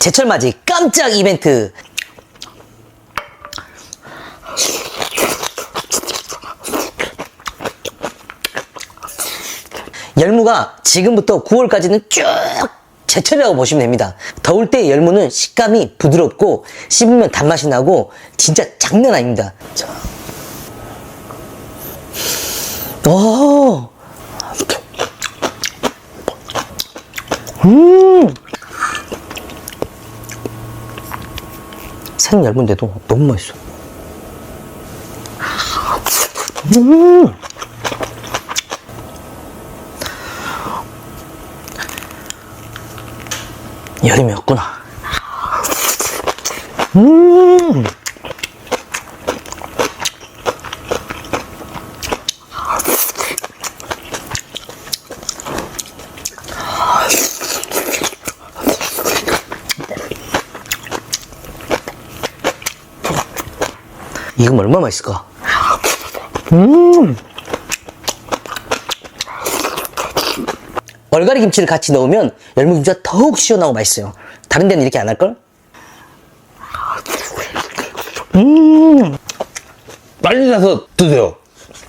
제철 맞이 깜짝 이벤트. 열무가 지금부터 9월까지는 쭉 제철이라고 보시면 됩니다. 더울 때 열무는 식감이 부드럽고 씹으면 단맛이 나고 진짜 장난 아닙니다. 자. 오. 음. 생 열무인데도 너무 맛있어. 음. 여름이 없구나. 음. 이거 얼마나 맛있을까? 음. 얼갈이 김치를 같이 넣으면 열무김치가 더욱 시원하고 맛있어요. 다른 데는 이렇게 안 할걸? 빨리 가서 드세요.